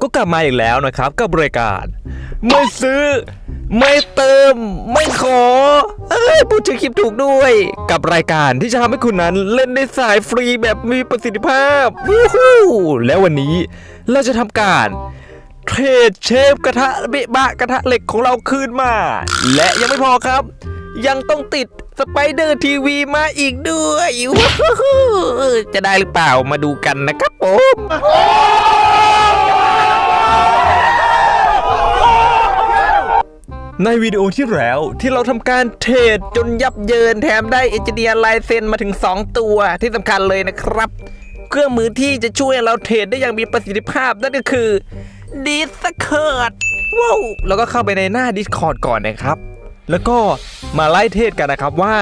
ก็กลับมาอีกแล้วนะครับ กับบริการ ไม่ซื้อ ไม่เติม ไม่ขอเอ้ยพูดชื่อคลิปถูกด้วย กับรายการที่จะทำให้คุณนั้นเล่นได้สายฟรีแบบมีประสิทธิภาพวู้ฮู้แล้ววันนี้เราจะทำการเทรดเชฟกระทะเบะบะกระทะเหล็กของเราคืนมา และยังไม่พอครับ ยังต้องติด สไปเดอร์ทีวีมาอีกด้วยจะได้หรือเปล่ามาดูกันนะครับผมในวิดีโอที่แล้วที่เราทำการเทรดจนยับเยินแถมได้เอนจิเนียลายเซ็นมาถึง 2 ตัวที่สำคัญเลยนะครับ เครื่องมือที่จะช่วยเราเทรดได้อย่างมีประสิทธิภาพนั่นก็คือ Discord ว้าวแล้วก็เข้าไปในหน้า Discord ก่อนนะครับ แล้วก็มาไล่เทศกันนะครับว่า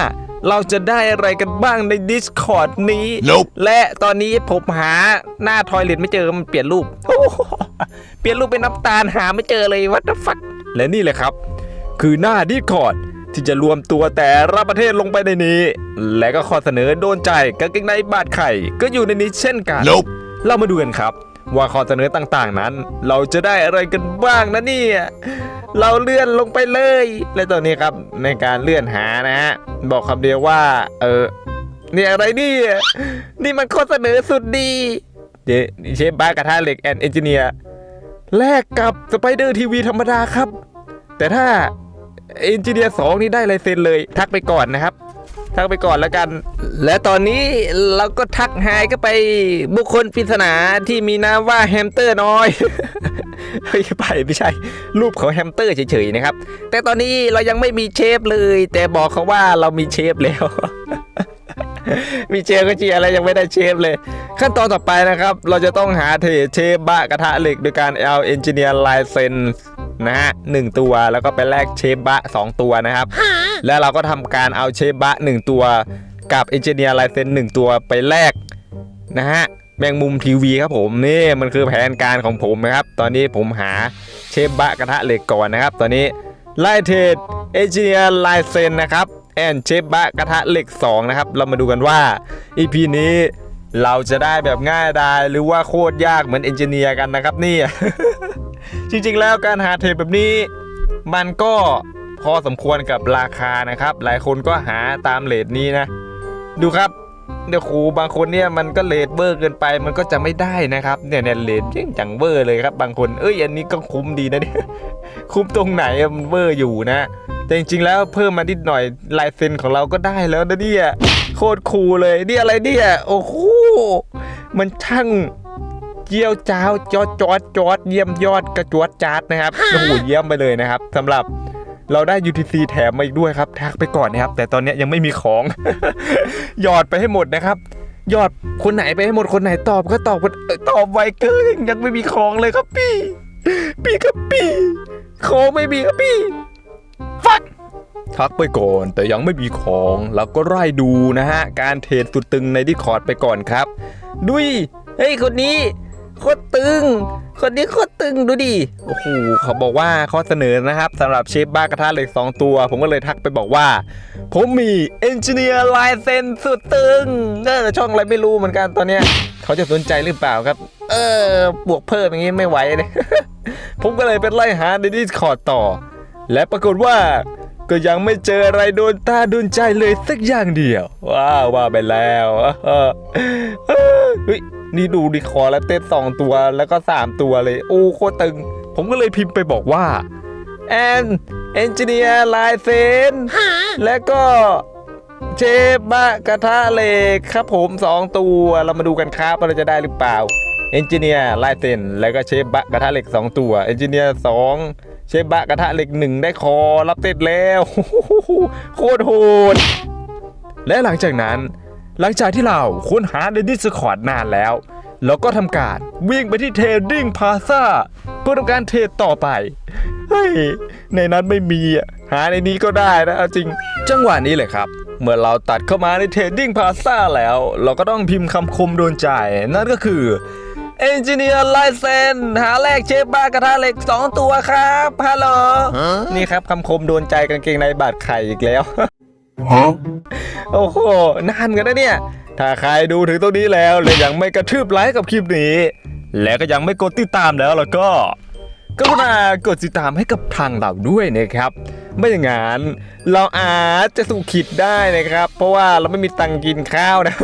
เราจะได้อะไรกันบ้างใน Discord นี้ Nope และตอนนี้ผมหาหน้าทอยเลทไม่เจอมันเปลี่ยนรูปโอ้โหเปลี่ยนรูปเป็นน้ำตาลหาไม่เจอเลยวั t the fuck และนี่เลยครับ คือหน้า Discord ที่จะรวมตัวแต่ละประเทศลงไปในนี้ และก็ข้อเสนอโดนใจกางเกงในบาดไข่ ก็อยู่ในนี้เช่นกัน Nope เรามาดูกันครับ ว่าข้อเสนอต่างๆนั้น เราจะได้อะไรกันบ้างนะเนี่ย เราเลื่อนลงไปเลย และตอนนี้ครับในการเลื่อนหานะฮะบอกคำเดียวว่า เออนี่อะไรนี่นี่มันข้อเสนอสุดดีเดเชฟบ้ากระทะเหล็กแอนเอนจิเนียร์แลกกับสไปเดอร์ทีวีธรรมดาครับ แต่ถ้าเอนจิเนียร์สองนี่ได้ลายเซ็นเลย ทักไปก่อนนะครับ ทักไปก่อนแล้วกัน และตอนนี้เราก็ทักหายก็ไปบุคคลปริศนาที่มีนามว่าแฮมสเตอร์น้อย เฮ้ยไปไม่ใช่ รูปของแฮมสเตอร์เฉยๆนะครับ แต่ตอนนี้เรายังไม่มีเชฟเลย แต่บอกเขาว่าเรามีเชฟแล้ว มีเชฟก็เชียอะไรยังไม่ได้เชฟเลย ขั้นตอนต่อไปนะครับ เราจะต้องหาเทเชฟบะกระทะเหล็กโดยการเอาเอนจิเนียร์ลายเซนนะฮะหนึ่งตัวแล้วก็ไปแลกเชฟบะสองตัวนะครับ แล้วเราก็ทำการเอาเชฟบะหนึ่งตัวกับเอนจิเนียร์ลายเซนหนึ่งตัวไปแลกนะฮะ แมงมุมทีวีครับผมนี่มันคือแผนการของผมนะครับ ตอนนี้ผมหาเชฟบะกระทะเหล็กก่อนนะครับ ตอนนี้ไล่เทรดเอนจิเนียร์ลเซนนะครับแอนเชฟบะกระทะเหล็ก 2 นะครับ เรามาดูกันว่า EP นี้เราจะได้แบบง่ายดายหรือว่าโคตรยากเหมือนเอนจิเนียร์กันนะครับนี่ จริงๆแล้วการหาเทรดแบบนี้ มันก็พอสมควรกับราคานะครับ หลายคนก็หาตามเลทนี้นะ ดูครับ เดี๋ยครูบางคนเนี่ยมันก็เลทเบอร์เกินไปมันก็จะไม่ได้นะครับเนี่ยเนี่ยเลทยิ่งจังเบอร์เลยครับบางคนเอ้ยอันนี้ก็คุ้มดีนะเนี่ยคุ้มตรงไหนมันเบอร์อยู่นะ แต่จริงๆแล้วเพิ่มมานิดหน่อยลายเซ็นของเราก็ได้แล้วนะเนี่ยโคตรคูลเลยนี่อะไรเนี่ยโอ้โหมันช่างเยี่ยวจ้าวจอดจอดจอดเยี่ยมยอดกระจวดจาดนะครับโอ้โหเยี่ยมไปเลยนะครับสำหรับ เราได้ UTC แถมมาอีกด้วยครับทักไปก่อนนะครับ แต่ตอนนี้ยังไม่มีของ หยอดไปให้หมดนะครับหยอดคนไหนไปให้หมดคนไหนตอบก็ตอบคนตอบไวเกินยังไม่มีของเลยครับพี่ พี่ครับพี่ของไม่มีครับพี่ฟักทักไปก่อนแต่ยังไม่มีของเราก็ไล่ดูนะฮะ การเทรดสุดตึงในดิคอร์ดไปก่อนครับ ดุยเฮ้ยคนนี้ โคตรตึง คนนี้โคตรตึงดูดิ โอ้โหเขาบอกว่าข้อเสนอนะครับสำหรับเชฟบ้ากระทะเหล็ก 2 ตัว ผมก็เลยทักไปบอกว่า ผมมีเอนจิเนียร์ลายเซ็นสุดตึงเออช่องอะไรไม่รู้เหมือนกันตอนเนี้ย เขาจะสนใจหรือเปล่าครับ เออบวกเพิ่มอย่างงี้ไม่ไหวเลยผมก็เลยไปไล่หาในดิสคอร์ดต่อ และปรากฏว่าก็ยังไม่เจออะไรโดนตาโดนใจเลยสักอย่างเดียว ว้าวว่าไปแล้วเฮ้ย นี่ดูดิคอแล้วเต้นสองตัวแล้วก็สามตัวเลย โอ้โคตรตึง ผมก็เลยพิมพ์ไปบอกว่าแอนเอนจิเนียร์ลายเซนและก็เชฟบะกระทะเหล็กครับผมสองตัวเรามาดูกันครับว่าเราจะได้หรือเปล่าเอนจิเนียร์ลายเซนแล้วก็เชฟบะกระทะเหล็กสองตัวเอนจิเนียร์สองเชฟบะกระทะเหล็กหนึ่งได้คอรับเต็ดแล้วโคตรโหดและหลังจากนั้น หลังจากที่เราค้นหาในดิสคอร์ดนานแล้ว เราก็ทำการวิ่งไปที่เทรดดิ้งพาซาเพื่อทำการเทรดต่อไป เฮ้ย ในนั้นไม่มีอะ หาในนี้ก็ได้นะจริง จังหวะนี้เลยครับ เมื่อเราตัดเข้ามาในเทรดดิ้งพาซาแล้ว เราก็ต้องพิมพ์คำคมโดนใจ นั่นก็คือเอนจิเนียร์ไลเซนหาแลกเชฟบ้ากระทะเหล็ก 2 ตัวครับฮัลโหลนี่ครับคำคมโดนใจกางเกงในบาดไข่อีกแล้ว โอ้โหนานกันนะเนี่ย ถ้าใครดูถึงตรงนี้แล้วเลยยังไม่กระทืบไลค์กับคลิปนี้ และก็ยังไม่กดติดตามแล้วแล้วก็กรุณากดติดตามให้กับทางเราด้วยนะครับ ไม่อย่างนั้น เราอาจจะสู่ขิดได้นะครับ เพราะว่าเราไม่มีตังค์กินข้าวนะ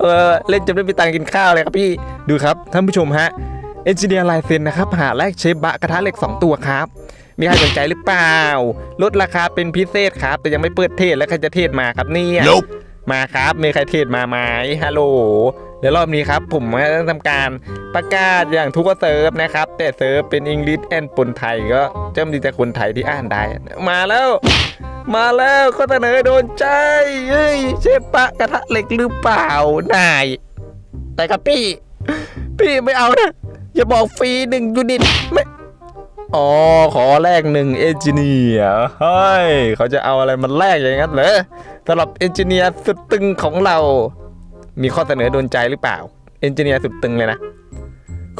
เออเล่นจนไม่มีตังค์กินข้าวเลยครับพี่ดูครับท่านผู้ชมฮะเอนจิเนียร์ลายเซ็นนะครับหาแลกเชฟบะกระทะเหล็ก 2 ตัวครับ มีใครสนใจหรือเปล่า ลดราคาเป็นพิเศษครับ แต่ยังไม่เปิดเทศแล้วใครจะเทศมาครับเนี่ย Nope. มาครับ มีใครเทศมาไหมฮัลโหลเดี๋ยวรอบนี้ครับ ผมจะทำการประกาศอย่างทุกเซิร์ฟนะครับ แต่เซิร์ฟเป็นอังกฤษแอนปนไทยก็จะมีแต่คนไทยที่อ่านได้ มาแล้ว มาแล้วข้อเสนอโดนใจเฮ้ยเชฟปะกระทะเหล็กหรือเปล่านายแต่กับพี่ พี่ไม่เอานะ อย่าบอกฟรีหนึ่งยูนิตไม่ อ๋อขอแลกหนึ่งเอนจิเนียร์เฮ้ยเขาจะเอาอะไรมาแลกอย่างนั้นเหรอสำหรับเอนจิเนียร์สุดตึงของเรา มีข้อเสนอโดนใจหรือเปล่าเอนจิเนียร์สุดตึงเลยนะ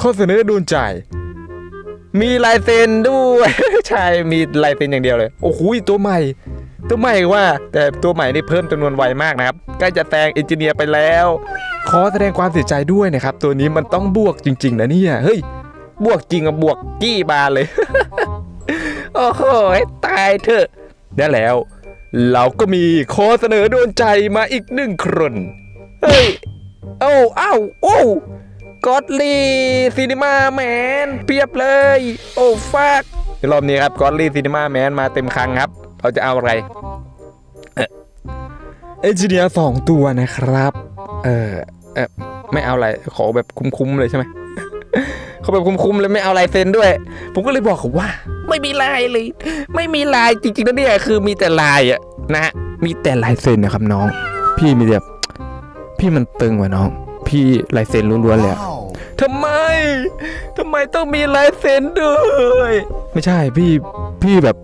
ข้อเสนอโดนใจ มีลายเซ็นด้วยใช่มีลายเซ็นอย่างเดียวเลย โอ้โหตัวใหม่ ตัวใหม่ว่า แต่ตัวใหม่นี่เพิ่มจำนวนไวมากนะครับใกล้จะแซงเอนจิเนียร์ไปแล้ว ขอแสดงความเสียใจด้วยนะครับ ตัวนี้มันต้องบวกจริง ๆ นะเนี่ยเฮ้ย บวกจริงกับบวกกี้บานเลย โอ้โหตายเถอะได้แล้ว เราก็มีข้อเสนอโดนใจมาอีกหนึ่งคนเฮ้ยเอ้าเอ้าโอ้กอดลีซีนิมาแมนเพียบเลย โอ้ฟักรอบนี้ครับกอดลีซีนิมาแมนมาเต็มครั้งครับเขาจะเอาอะไรเอนจิเนียร์สองตัวนะครับ เออเออไม่เอาอะไร ขอแบบคุ้มๆเลยใช่ไหม เขาแบบคุ้มๆเลยไม่เอาลายเซ็นด้วย ผมก็เลยบอกเขาว่า ไม่มีลายเลย ไม่มีลายจริงๆนะเนี่ยคือมีแต่ลายอะนะฮะมีแต่ลายเซ็นนะครับน้อง พี่มีแบบพี่มันตึงว่ะน้อง พี่ลายเซ็นล้วนๆเลยอะทำไมทำไมต้องมีลายเซ็นด้วยไม่ใช่พี่พี่แบบ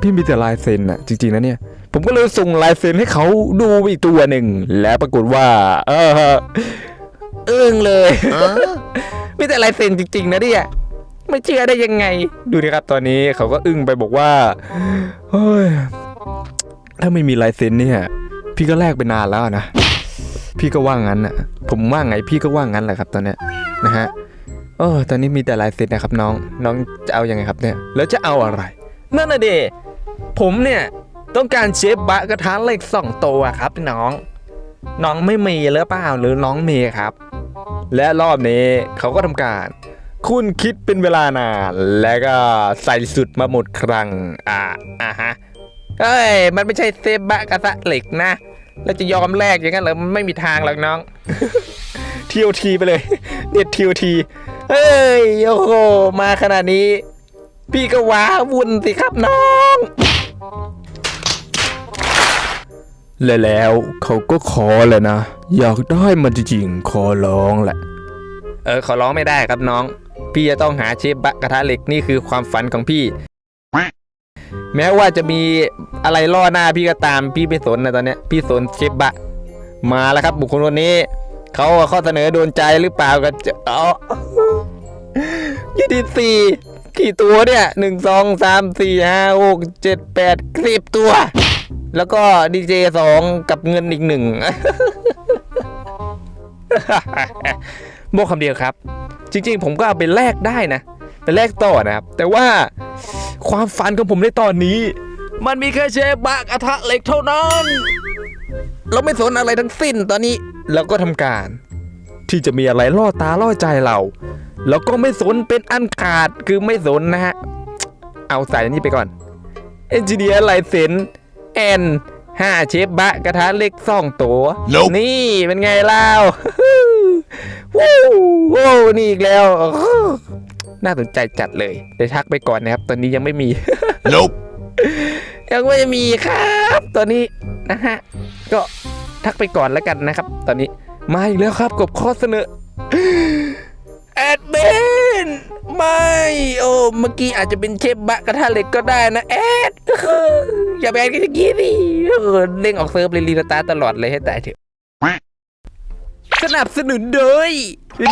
พี่มีแต่ลายเซ็นอะจริงๆนะเนี่ยผมก็เลยส่งลายเซ็นให้เขาดูอีกตัวหนึ่ง แล้วปรากฏว่า เออ อึ้งเลย Huh? มีแต่ลายเซ็นจริงๆนะเนี่ยไม่เชื่อได้ยังไง ดูดิครับตอนนี้เขาก็อึ้งไปบอกว่าเฮ้ยถ้าไม่มีลายเซ็นเนี่ยพี่ก็แลกไปนานแล้วนะพี่ก็ว่างั้นน่ะผมว่าไงพี่ก็ว่างั้นแหละครับตอนเนี้ยนะฮะเออตอนนี้มีแต่ลายเซ็นนะครับน้องน้องจะเอาอยัางไงครับเนี่ย แล้วจะเอาอะไรนั่นน่ะเดผมเนี่ยต้องการเชฟบะกระทะเหล็กสองตัวครับน้อง น้องไม่มีหรือเปล่าหรือน้องมีครับ และรอบนี้เขาก็ทำการ คุณคิดเป็นเวลานาน แล้วก็ใส่สุดมาหมดครั้ง อ่าอ่าฮะ เฮ้ย มันไม่ใช่เซบะกระทะเหล็กนะ แล้วจะยอมแลกอย่างนั้นเหรอมันไม่มีทางหรอกน้องทีโอทีไปเลย เด็ดทีโอทีเฮ้ยโอ้โหมาขนาดนี้ พี่ก็ว้าวุ่นสิครับน้อง และแล้วเขาก็ขอเลยนะ อยากได้มันจริงๆขอร้องแหละ เออขอร้องไม่ได้ครับน้อง พี่จะต้องหาเชฟบะกระทะเหล็กนี่คือความฝันของพี่ แม้ว่าจะมีอะไรล่อหน้าพี่ก็ตามพี่ไม่สนนะตอนเนี้ยพี่สนเชฟบะ มาแล้วครับ บุคคลคนนี้ เขาข้อเสนอโดนใจหรือเปล่ากันจะเอายี่สิบสี่กี่ตัวเนี่ยหนึ่งสองสามสี่ห้าหกเจ็ดแปดสิบตัว แล้วก็ดีเจสองกับเงินอีกหนึ่งบอกคำเดียวครับ จริง ๆ ผมก็เอาไปแลกได้นะไปแลกต่อนะครับ แต่ว่าความฝันของผมในตอนนี้ มันมีแค่เชฟบะกระทะเหล็กเท่านั้น เราไม่สนอะไรทั้งสิ้นตอนนี้เราก็ทำการ ที่จะมีอะไรล่อตาล่อใจเราแล้วก็ไม่สนเป็นอันขาดคือไม่สนนะฮะ เอาใส่อันนี้ไปก่อน เอนจิเนียร์ไลเซน แอนห้าเชฟบะกระทะเล็กสองตัว Nope นี่เป็นไงเล่าวู้วู้นี่อีกแล้ว น่าสนใจจัดเลยเดี๋ยวทักไปก่อนนะครับ ตอนนี้ยังไม่มี Nope. ยังไม่มีครับตอนนี้นะฮะ ก็ทักไปก่อนแล้วกันนะครับ ตอนนี้มาอีกแล้วครับกับข้อเสนอแอดเบนไม่ โอ้ เมื่อกี้อาจจะเป็นเชฟบะกระทะเหล็กก็ได้นะแอด อย่าแบนกันอย่างนี้ดิเออเด้งออกเซิร์ฟเลยรีสตาร์ตลอดเลยให้ตายเถอะ สนับสนุนโดย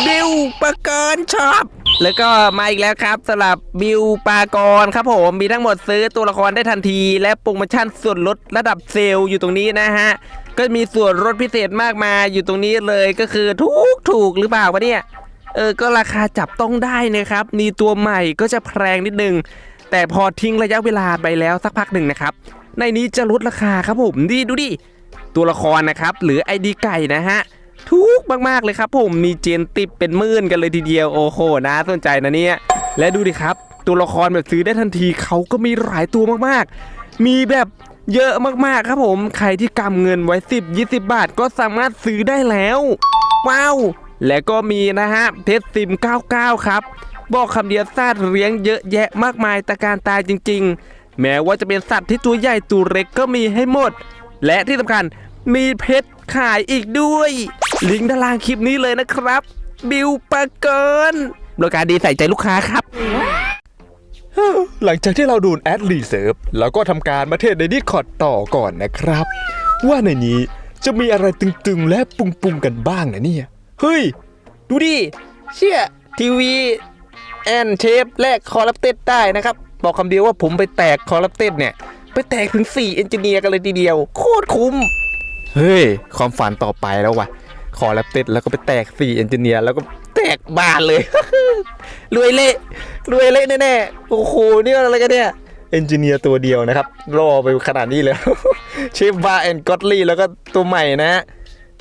บิวปากรชอบ แล้วก็มาอีกแล้วครับสำหรับบิวปากรครับผมมีทั้งหมดซื้อตัวละครได้ทันที และโปรโมชั่นส่วนลดระดับเซลล์อยู่ตรงนี้นะฮะ ก็มีส่วนลดพิเศษมากมายอยู่ตรงนี้เลยก็คือถูกถูกหรือเปล่าวะเนี่ยเออก็ราคาจับต้องได้นะครับนี่ตัวใหม่ก็จะแพงนิดนึงแต่พอทิ้งระยะเวลาไปแล้วสักพักหนึ่งนะครับ ในนี้จะลดราคาครับผมดีดูดิตัวละครนะครับ หรือไอดีไก่นะฮะถูกมากๆเลยครับผมมีเจนติบเป็นหมื่นกันเลยทีเดียวโอ้โหน่าสนใจนะเนี่ยและดูดิครับ ตัวละครแบบซื้อได้ทันทีเขาก็มีหลายตัวมากๆ มีแบบเยอะมากๆครับผม ใครที่กำเงินไว้ 10 20 บาทก็สามารถซื้อได้แล้ว ว้าว และก็มีนะฮะเพชรซิม 99 ครับ บอกคำเดียวซาดเลี้ยงเยอะแยะมากมายตะการตายจริง ๆ แม้ว่าจะเป็นสัตว์ที่ตัวใหญ่ตัวเล็กก็มีให้หมด และที่สำคัญมีเพชรขายอีกด้วย ลิงก์ด้านล่างคลิปนี้เลยนะครับ บิวปากรบริการดีใส่ใจลูกค้าครับ หลังจากที่เราดูแอดรีเซิร์ฟเราก็ทำการมาเทศในดิสคอร์ดต่อก่อนนะครับ ว่าในนี้จะมีอะไรตึงๆ และปุงๆ กันบ้างนะเนี่ย เฮ้ย ดูดิ เชี่ยทีวี แอนเชฟแลกคอรับเต็ดได้นะครับ บอกคำเดียวว่าผมไปแตกคอรับเต็ดเนี่ย ไปแตกถึง 4 เอนจิเนียร์กันเลยทีเดียว โคตรคุ้ม เฮ้ย ความฝันต่อไปแล้ววะขอแลปเต็ดแล้วก็ไปแตก 4 เอนจิเนียร์แล้วก็แตกบานเลย รวยเละรวยเละแน่ๆ โอ้โหนี่อะไรกันเนี่ยเอนจิเนียร์ตัวเดียวนะครับรอไปขนาดนี้เลยเชฟบาแอนกอตลี่แล้วก็ตัวใหม่นะ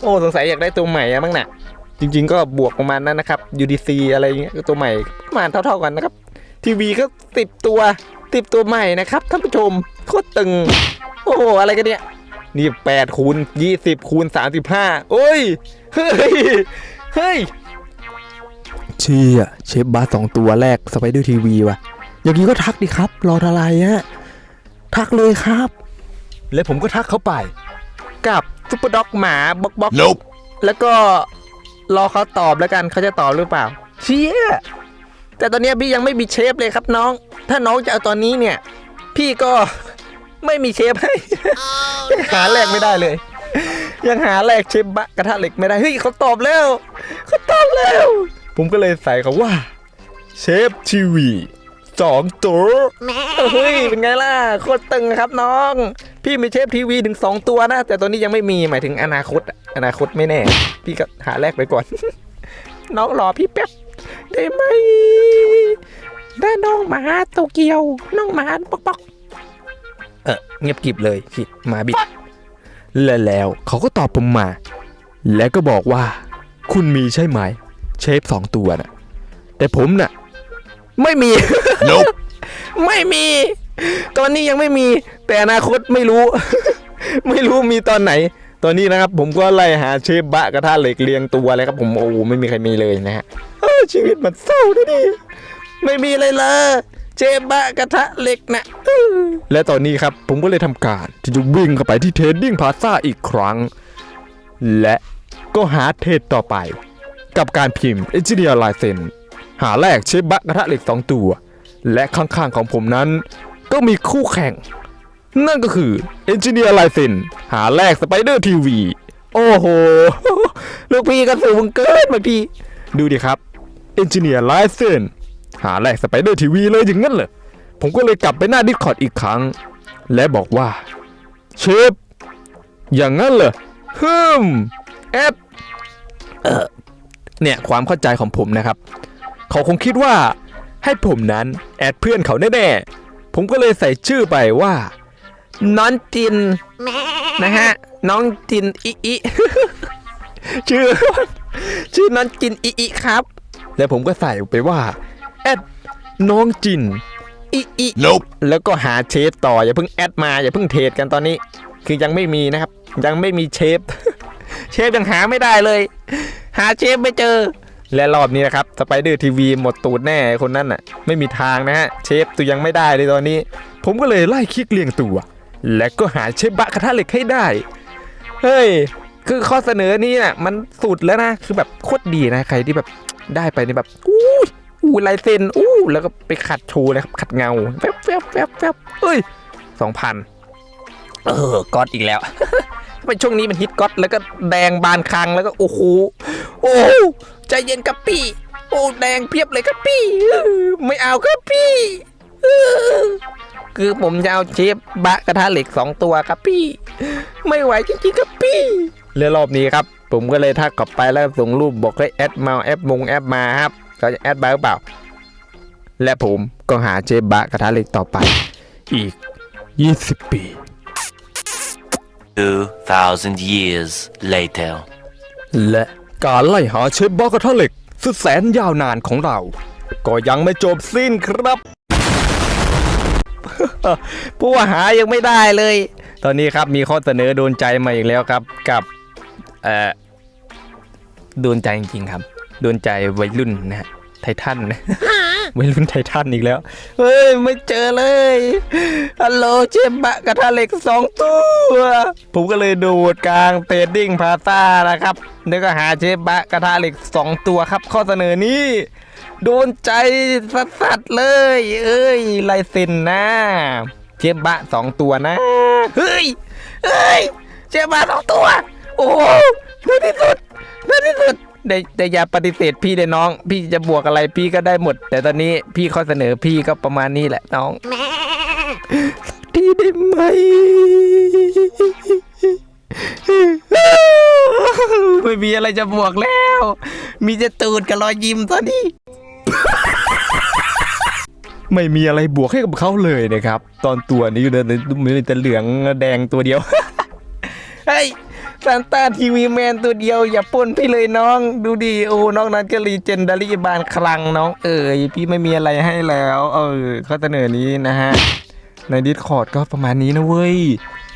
โอ้สงสัยอยากได้ตัวใหม่อะมั้งน่ะจริง ๆ ก็บวกประมาณนั้นนะครับ UDC อะไรเงี้ยก็ตัวใหม่ประมาณเท่า ๆกันนะครับ ทีวีก็ติดตัวติดตัวใหม่นะครับท่านผู้ชมโคตรตึง โอ้โหอะไรกันเนี่ยนี่8คูณ20คูณ35โอ้ย เฮ้ย เฮ้ยเชี่ยเชฟบาสสองตัวแรกสไปเดอร์ทีวีว่ะ อย่างนี้ก็ทักดิครับ รออะไรฮะ ทักเลยครับ และผมก็ทักเขาไป กับซุปเปอร์ด็อกหมาบ็อกบ็อก Nope แล้วก็รอเขาตอบแล้วกันเขาจะตอบหรือเปล่า เชี่ย แต่ตอนนี้พี่ยังไม่มีเชฟเลยครับน้อง ถ้าน้องจะเอาตอนนี้เนี่ย พี่ก็ไม่มีเชฟให้ยังหาแรกไม่ได้เลย ยังหาแรกเชฟบะกระทะเหล็กไม่ได้เฮ้ยเขาตอบแล้วเขาตอบแล้ว ผมก็เลยใส่เขาว่าเชฟทีวีสองตัวเฮ้ยเป็นไงล่ะโคตรตึงครับน้อง พี่มีเชฟทีวีถึง2ตัวนะ แต่ตอนนี้ยังไม่มีหมายถึงอนาคตอะอนาคตไม่แน่ พี่ก็หาแรกไปก่อน น้องรอพี่แป๊บ ได้ไหมได้น้องหมาโตเกียว น้องหมาป๊อกป๊อกเออเงียบกริบเลยพี่หมาบิด และแล้วเขาก็ตอบผมมา และก็บอกว่า คุณมีใช่ไหม เชฟสองตัวน่ะ แต่ผมน่ะ ไม่มีไม่มี ตอนนี้ยังไม่มี แต่อนาคตไม่รู้ ไม่รู้มีตอนไหน ตอนนี้นะครับ ผมก็ไล่หาเชฟบะกระทะเหล็กเรียงตัวเลยครับผมโอ้โหไม่มีใครมีเลยนะฮะเอ้า ชีวิตมันเศร้าดิดิไม่มีเลยเลยเจบะกระทะเหล็กนะและตอนนี้ครับผมก็เลยทำการที่จะวิ่งเข้าไปที่เทรดดิ้งพาซ่าอีกครั้ง และก็หาเทรดต่อไป กับการพิมพ์ Engineer License หาแลกเชฟบะกระทะเหล็ก 2 ตัว และข้างๆของผมนั้น ก็มีคู่แข่ง นั่นก็คือ Engineer License หาแลก Spider TV โอ้โห ลูกพี่ก็สูงเกินมาพี่ ดูดิครับ Engineer License หาแลก Spider TV เลยอย่างนั้นเหรอผมก็เลยกลับไปหน้า Discord อีกครั้ง และบอกว่า เชฟอย่างนั้นเหรอฮึมแอดเออเนี่ย ความเข้าใจของผมนะครับ เขาคงคิดว่าให้ผมนั้นแอดเพื่อนเขาแน่ๆ ผมก็เลยใส่ชื่อไปว่า น้องจินนะฮะ น้องจินอิอิชื่อ ชื่อน้องจินอิอิครับ แล้วผมก็ใส่ไปว่าแอดน้องจินอิอิ Nope แล้วก็หาเชฟต่ออย่าเพิ่งแอดมาอย่าเพิ่งเทรดกันตอนนี้ คือยังไม่มีนะครับ ยังไม่มีเชฟ เชฟยังหาไม่ได้เลย หาเชฟไม่เจอ และรอบนี้นะครับสไปเดอร์ทีวีหมดตูดแน่คนนั้นน่ะ ไม่มีทางนะฮะเชฟตัวยังไม่ได้เลยตอนนี้ ผมก็เลยไล่คลิกเรียงตัว และก็หาเชฟบะกระทะเหล็กให้ได้เฮ้ยคือข้อเสนอนี้น่ะมันสุดแล้วนะคือแบบโคตรดีนะใครที่แบบ ได้ไปนี่แบบอู้ยอู้ลายเซ็นอู้แล้วก็ไปขัดโชว์นะครับขัดเงาแวบแวบแวบแวบเฮ้ยสองพันเออก๊อตอีกแล้วทำไมช่วงนี้มันฮิตก๊อตแล้วก็แดงบานคังแล้วก็โอ้โหโอ้ใจเย็นกับพี่ โอ้แดงเพียบเลยครับพี่เออไม่เอาครับพี่เออคือผมจะเอาเชฟบะกระทะเหล็กสองตัวครับพี่ ไม่ไหวจริงๆครับพี่และรอบนี้ครับ ผผมก็เลยทักกลับไปแล้วส่งรูปบอกให้แอดมาแอดมงแอดมาครับเขาจะแอดมาหรือเปล่า และผมก็หาเจบะกระทะเหล็กต่อไป อีก 20 ปี 2,000 years later. และการไล่หาเชฟบอกระทะเหล็กสุดแสนยาวนานของเรา ก็ยังไม่จบสิ้นครับผู้หายังไม่ได้เลย ตอนนี้ครับมีข้อเสนอโดนใจมาอีกแล้วครับกับ เอ่อ โดนใจจริงๆครับ โดนใจวัยรุ่นนะฮะไททันนะวัยรุ่นไททันอีกแล้ว เฮ้ย ไม่เจอเลยฮัลโหลเจมบะกระทะเหล็กสองตัว ผมก็เลยโดดกลางเตดดิ้งพาซ่านะครับแล้วก็หาเจมบะกระทะเหล็กสองตัวครับ ข้อเสนอนี้ โดนใจสัสๆเลย เอ้ยลายเซ็นนะเจมบะสองตัวนะ เฮ้ย เฮ้ยเจมบะสองตัว โอ้ในที่สุด ในที่สุดแต่แต่อย่าปฏิเสธพี่เลยน้อง พี่จะบวกอะไรพี่ก็ได้หมด แต่ตอนนี้พี่ข้อเสนอพี่ก็ประมาณนี้แหละน้องที่ได้ไหมไม่มีอะไรจะบวกแล้ว มีจะตูดกับรอยยิ้มตอนนี้ไม่มีอะไรบวกให้กับเขาเลยนะครับ ตอนตัวนี้เดินมีแต่เหลืองแดงตัวเดียว เฮ้ย ซานต้าทีวีแมนตัวเดียว อย่าป้นพี่เลยน้อง ดูดีโอ้น้องนั้นก็รีเจนดารี่บานคลังน้องเอ๋ยพี่ไม่มีอะไรให้แล้ว เออข้อเสนอนี้นะฮะ ในดิสคอร์ดก็ประมาณนี้นะเว้ย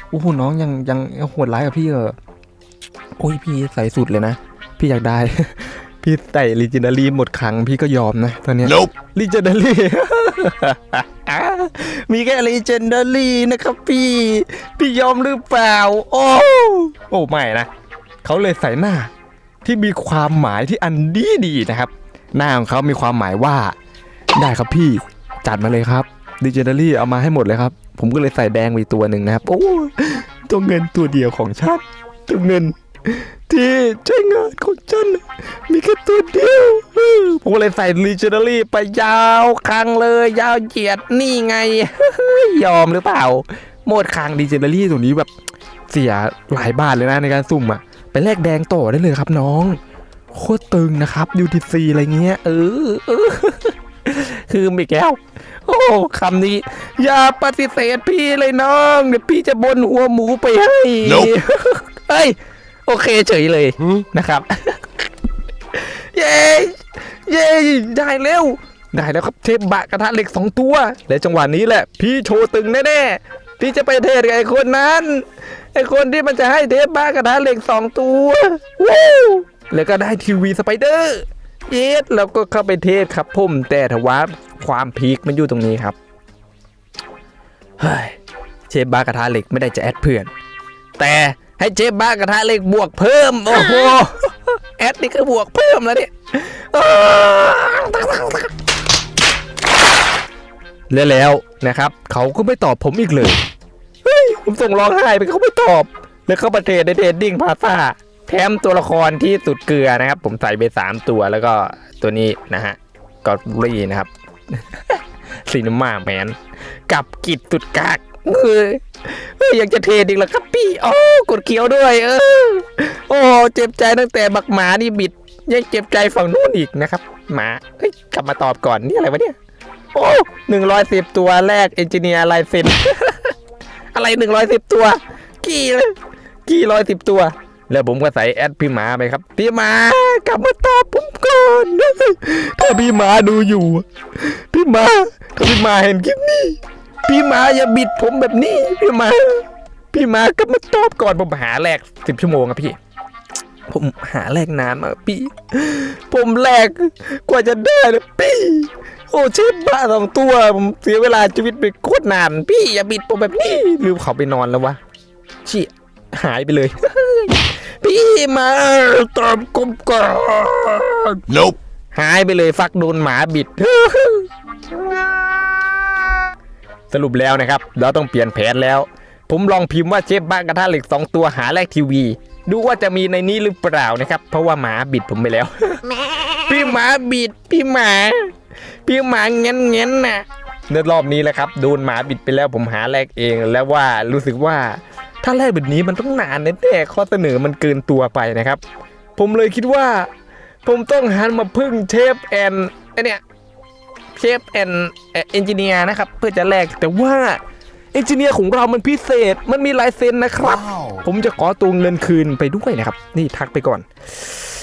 โอ้โหน้องยังยังโหดร้ายกับพี่เหรอโอ้ยพี่ใส่สุดเลยนะ พี่อยากได้ พี่ใส่ลีเจนดารี่หมดครั้งพี่ก็ยอมนะตอนเนี้ย Nope. ลีเจนดารี่ มีแค่ลีเจนดารี่นะครับพี่ พี่ยอมหรือเปล่า โอ้โอ้ไม่นะ เขาเลยใส่หน้า ที่มีความหมายที่อันดีดีๆนะครับ หน้าของเขามีความหมายว่า ได้ครับพี่ จัดมาเลยครับดิจิทัลี่เอามาให้หมดเลยครับ ผมก็เลยใส่แดงไปอีกตัวหนึ่งนะครับ โอ้ตัวเงินตัวเดียวของฉันตัวเงิน ที่ใช้งานของฉันน่ะมีแค่ตัวเดียวเออผมก็เลยใส่ดิจิทัลี่ไปยาวครั้งเลย ยาวเหยียดนี่ไง ยอมหรือเปล่าโหมดคางดิจิทัลี่ตัวนี้แบบเสียหลายบาทเลยนะในการสุ่มอะไปแลกแดงต่อได้เลยครับน้อง โคตรตึงนะครับ UTC อะไรเงี้ย เออเออคือมิแก้ว โอ้คำนี้ อย่าปฏิเสธพี่เลยน้อง เดี๋ยวพี่จะบนหัวหมูไปให้ Nope เฮ้ย โอเคเฉยเลยนะครับ เย้เย้ได้แล้วได้แล้วครับเทปบะกระทะเหล็กสองตัว และจังหวะนี้แหละ พี่โชว์ตึงแน่ๆพี่จะไปเทศกับไอ้คนนั้นไอ้คนที่มันจะให้เทปบะกระทะเหล็กสองตัววู้แล้วก็ได้ทีวีสไปเดอร์เยสแล้วก็เข้าไปเทศครับผมแต่ทว่าความพีคมันอยู่ตรงนี้ครับเฮ้ยเชฟบ้ากระทะเหล็กไม่ได้จะแอดเพื่อน แต่ ให้เชฟบ้ากระทะเหล็กบวกเพิ่ม โอ้โห แอดนี่คือบวกเพิ่มแล้วเนี่ยอ้าวและแล้วนะครับ เขาก็ไม่ตอบผมอีกเลย เฮ้ย ผมส่งร้องไห้ไปเขาไม่ตอบ แล้วเขาประเทศในเทรดดิ้งพาซ่าแถมตัวละครที่สุดเกลือนะครับ ผมใส่ไปสามตัวแล้วก็ตัวนี้นะฮะกอดบุรีนะครับซีนมาแมนกับกิจตุดกากเออเฮ้ยอ ยากจะเทดอีกแล้วครับพี่โอ้กดเขียวด้วย เออ โอ้เจ็บใจตั้งแต่บักหมานี่บิด ยังเจ็บใจฝั่งนู้นอีกนะครับ หมาเฮ้ยกลับมาตอบก่อนนี่อะไรวะเนี่ย โอ้หนึ่งร้อยสิบตัวแรกเอนจิเนียร์ลายเซ็นอะไรหนึ่งร้อยสิบตัว กี่เลยกี่ร้อยสิบตัวแล้วผมก็ใส่แอดพี่หมาไปครับ พี่หมากลับมาตอบผมก่อนถ้าพี่หมาดูอยู่ พี่หมาถ้าพี่หมาเห็นคลิปนี้ พี่หมาอย่าบิดผมแบบนี้ พี่หมา พี่หมากลับมาตอบก่อนผมหาแลกสิบชั่วโมงครับพี่ ผมหาแลกนานมากพี่ ผมแลกกว่าจะได้เลยพี่ โอ้เชฟบ้าสองตัว ผมเสียเวลาชีวิตไปโคตรนาน พี่อย่าบิดผมแบบนี้ลืมเขาไปนอนแล้ววะเชี่ยหายไปเลย พี่มาตอบกบก่อน Nope. หายไปเลยฟักโดนหมาบิด สรุปแล้วนะครับ เราต้องเปลี่ยนแผนแล้ว ผมลองพิมพ์ว่าเชฟบ้านกระทะเหล็ก 2 ตัวหาแลกทีวี ดูว่าจะมีในนี้หรือเปล่านะครับ เพราะว่าหมาบิดผมไปแล้ว พี่หมาบิด พี่หมา พี่หมาเงี้ยเงี้ยน่ะในรอบนี้แหละครับโดนหมาบิดไปแล้วผมหาแลกเองแล้วว่ารู้สึกว่าถ้าแลกแบบนี้มันต้องนานแน่ๆข้อเสนอมันเกินตัวไปนะครับ ผมเลยคิดว่า ผมต้องหันมาพึ่งเชฟแอนไอเนี่ย เชฟแอนเอนจิเนียร์นะครับ เพื่อจะแลกแต่ว่าเอนจิเนียร์ของเรามันพิเศษมันมีลายเซ็นนะครับ ผมจะขอตัวเงินคืนไปด้วยนะครับ นี่ทักไปก่อน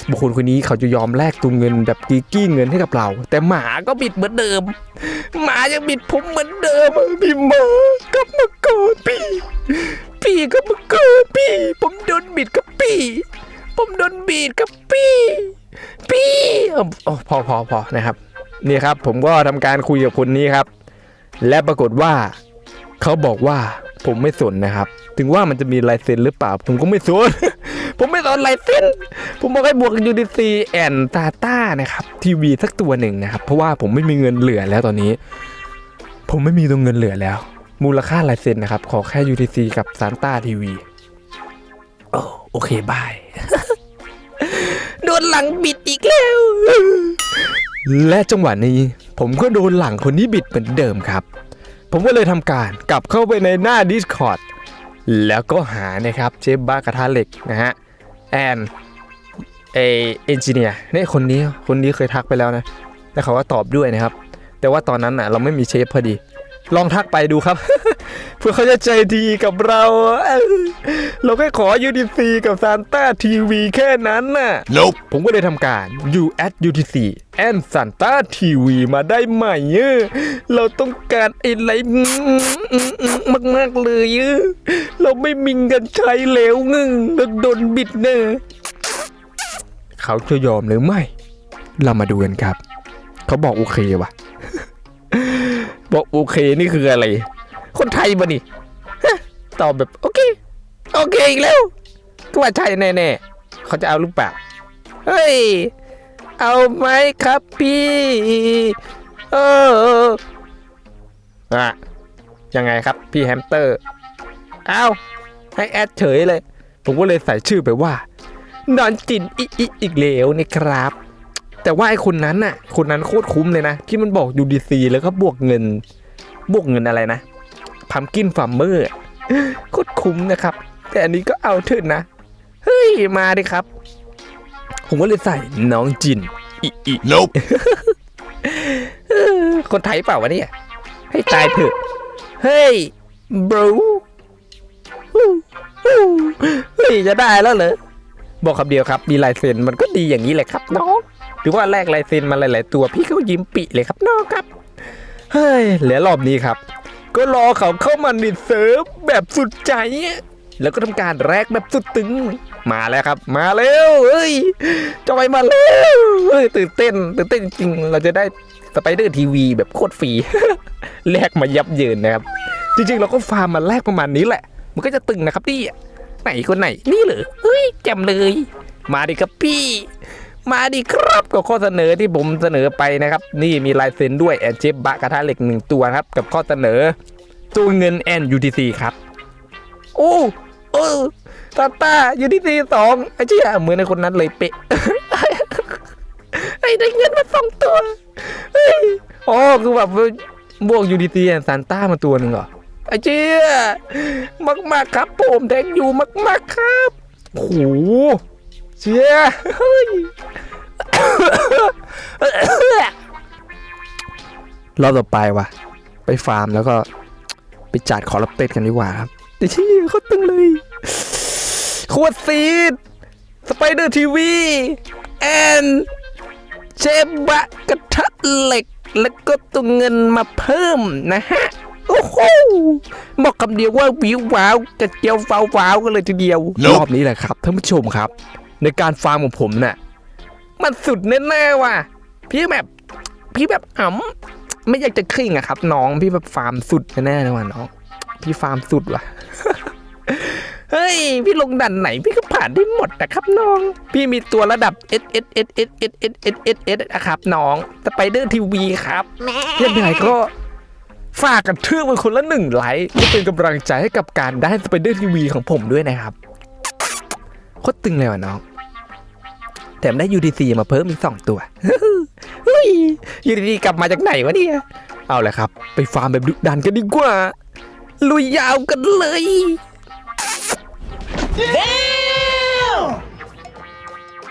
บุคคลคนนี้เขาจะยอมแลกตัวเงินแบบกีกี้เงินให้กับเรา แต่หมาก็บิดเหมือนเดิม หมายังบิดผมเหมือนเดิมพี่หมากลับมาก่อนพี่ พี่ก็มาก่อนพี่ ผมโดนบิดกับพี่ ผมโดนบีดกับพี่ พี่เออโอ้พอพอพอนะครับ นี่ครับผมก็ทำการคุยกับคนนี้ครับ และปรากฏว่าเขาบอกว่าผมไม่สนนะครับ ถึงว่ามันจะมีลายเซ็นหรือเปล่า ผมก็ไม่สน ผมไม่สนลายเซ็นผมบอกให้บวก UDC แอนตาต้านะครับทีวีสักตัวหนึ่งนะครับ เพราะว่าผมไม่มีเงินเหลือแล้วตอนนี้ ผมไม่มีตัวเงินเหลือแล้ว มูลค่าลายเซ็นนะครับ ขอแค่ UTC กับซานต้าทีวีโอ้โอเคบาย โดนหลังบิดอีกแล้ว และจังหวะนี้ผมก็โดนหลังคนนี้บิดเหมือนเดิมครับ ผมก็เลยทำการกลับเข้าไปในหน้า Discord แล้วก็หานะครับเชฟบ้ากระทะเหล็กนะฮะแอนเอเอนจิเนียร์นี่คนนี้คนนี้เคยทักไปแล้วนะ แต่เขาก็ตอบด้วยนะครับ แต่ว่าตอนนั้นน่ะเราไม่มีเชฟพอดี ลองทักไปดูครับ เพื่อเขาจะใจดีกับเราเออเราแค่ขอ UTC กับซานต้าทีวีแค่นั้นน่ะ Nope. ผมก็เลยทำการ U at UTC and Santa TV มาได้ใหม่เออเราต้องการอะไรมากมากๆเลยเออเราไม่มีเงินใช้แล้วเงงเราโดนบิดเนอะเขาจะยอมหรือไม่ เรามาดูกันครับ เขาบอกโอเควะ บอกโอเคนี่คืออะไร คนไทยปะนี่ตอบแบบโอเค โอเคอีกแล้ว ก็ว่าใช่แน่ๆเขาจะเอาหรือเปล่าเฮ้ย เอาไหมครับพี่เอออะยังไงครับพี่แฮมสเตอร์ เอาให้แอดเฉยเลย ผมก็เลยใส่ชื่อไปว่านอนจินอีอีอีกแล้วนี่ครับ แต่ว่าไอ้คนนั้นน่ะ คนนั้นโคตรคุ้มเลยนะ ที่มันบอก UDC แล้วก็บวกเงิน บวกเงินอะไรนะพัมกินฟาร์มเมอร์โคตรคุ้มนะครับ แต่อันนี้ก็เอาเถอะนะ เฮ้ย มาดิครับ ผมก็เลยใส่น้องจินอีอี Nope. เออคนไทยเปล่าวะเนี่ย ให้ตายเถอะ เฮ้ย bro เฮ้ยจะได้แล้วเหรอบอกคำเดียวครับ มีลายเซ็นมันก็ดีอย่างนี้แหละครับน้องห รือว่าแลกลายเซ็นมาหลาย ๆ ตัวพี่เขายิ้มปิเลยครับน้องครับ เฮ้ยเหลือรอบนี้ครับ ก็รอเขาเข้ามาในเซิร์ฟแบบสุดใจ แล้วก็ทำการแรกแบบสุดตึง มาแล้วครับ มาแล้วเฮ้ยจอยมาแล้วเฮ้ยตื่นเต้นตื่นเต้นจริงเราจะได้สไปเดอร์ทีวีแบบโคตรฟรีแลกมายับเยินนะครับ จริง ๆ เราก็ฟาร์มมาแลกประมาณนี้แหละ มันก็จะตึงนะครับพี่ไหนคนไหน นี่เหรอเฮ้ยแจ่มเลย มาดิครับพี่ มาดิครับกับข้อเสนอที่ผมเสนอไปนะครับ นี่มีลายเซ็นด้วยแอนเจฟบะกระทะเหล็กหนึ่งตัวครับกับข้อเสนอตัวเงินแอน UTC ครับ โอ้เออตาตา UTC สองไอ้เชี่ยเหมือนในคนนั้นเลยเป๊ะไอ้ได้เงินมาสองตัวเฮ้ยอ๋อคือแบบบวก UTC แอนซานต้ามาตัวหนึ่งเหรอไอ้เจี๊ยมากมากๆครับผมแทงอยู่มากมากๆครับโอ้โห เจี๊ยเฮ้ยรอบต่อไปว่ะ ไปฟาร์มแล้วก็ไปจัดขอรับเป็ดกันดีกว่าครับเดี๋ยวชี้เขาตึงเลยขวดซีดสไปเดอร์ทีวีแอนเชฟบะกระทะเหล็ก แล้วก็ตัวเงินมาเพิ่มนะฮะ โอ้โหบอกคำเดียวว่าวิวว้าวกระเจียวฟ้าวว้าวกันเลยทีเดียว Nope รอบนี้แหละครับท่านผู้ชมครับ ในการฟาร์มของผมน่ะมันสุดแน่ๆว่ะพี่แบบพี่แบบอ๋ำไม่อยากจะคริ่งอะครับ น้องพี่แบบฟาร์มสุดแน่ๆเลยว่ะน้องพี่ฟาร์มสุดว่ะเฮ้ย พี่ลงดันไหนพี่ก็ผ่านได้หมดนะครับน้อง พี่มีตัวระดับ S S S S S S S S S นะครับน้องสไปเดอร์ทีวีครับยังไงก็ฝากกันเทื่อมันคนละหนึ่งไลค์เพื่อเป็นกำลังใจให้กับการได้สไปเดอร์ทีวีของผมด้วยนะครับโคตรตึงเลยว่ะน้อง แถมได้ UTC มาเพิ่มอีกสองตัวเฮ้ย UTC กลับมาจากไหนวะเนี่ย เอาเลยครับ ไปฟาร์มแบบดุดันกันดีกว่า ลุยยาวกันเลย